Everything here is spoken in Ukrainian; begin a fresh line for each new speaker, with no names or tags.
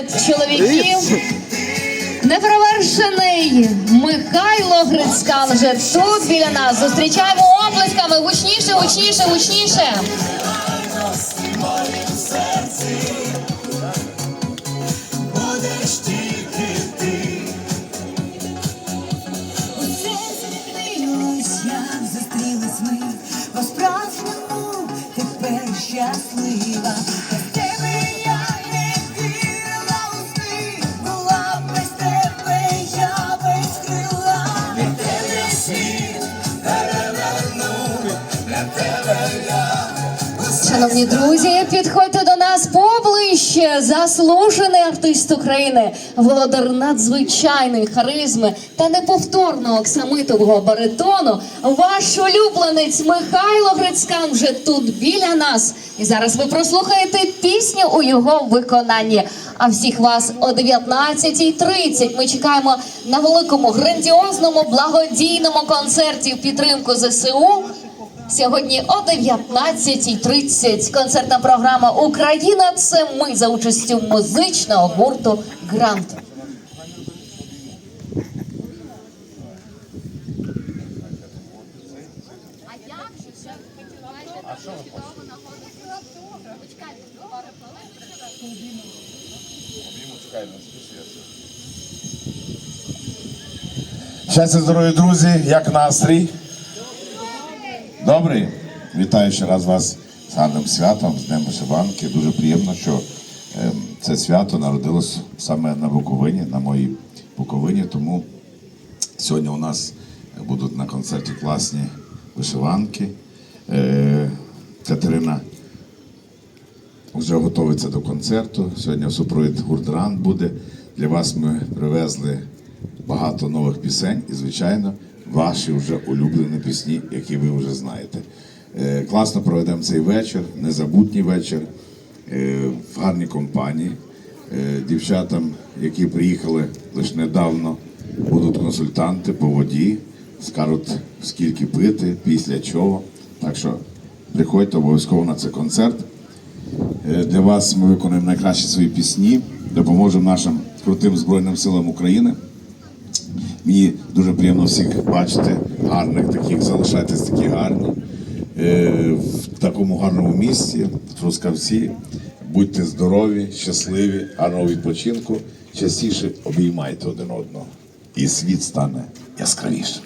чоловіків. Неперевершений Михайло Грицькан вже тут біля нас. Зустрічаємо оплесками гучніше, гучніше, гучніше.
Зустрілись ми по-справжньому тепер щаслива.
Шановні друзі, підходьте до нас поближче. Заслужений артист України, володар надзвичайної харизми та неповторного оксамитового баритону. Ваш улюбленець Михайло Грицькан вже тут біля нас. І зараз ви прослухаєте пісню у його виконанні. А всіх вас о 19.30 ми чекаємо на великому грандіозному благодійному концерті в підтримку ЗСУ. Сьогодні о 19.30 концертна програма Україна. Це ми за участю музичного гурту Грант.
Щастя, здоров'я, друзі, як настрій? Добрий? Вітаю ще раз вас з гарним святом, з Днем Вишиванки. Дуже приємно, що ем, це свято народилось саме на Буковині, на моїй Буковині. Тому сьогодні у нас будуть на концерті класні вишиванки. Е, Катерина вже готується до концерту. Сьогодні супровід гурдран буде. Для вас ми привезли багато нових пісень і, звичайно, ваші вже улюблені пісні, які ви вже знаєте. Е, Класно проведемо цей вечір, незабутній вечір е, в гарній компанії. Е, Дівчатам, які приїхали лише недавно, будуть консультанти по воді, скажуть, скільки пити, після чого. Так що приходьте обов'язково на цей концерт. Для вас ми виконуємо найкращі свої пісні, допоможемо нашим крутим Збройним силам України. Мені дуже приємно всіх бачити, гарних таких, залишайтесь такі гарні. Е, В такому гарному місці, в Трускавці. Будьте здорові, щасливі, гарного відпочинку. Частіше обіймайте один одного. І світ стане яскравішим.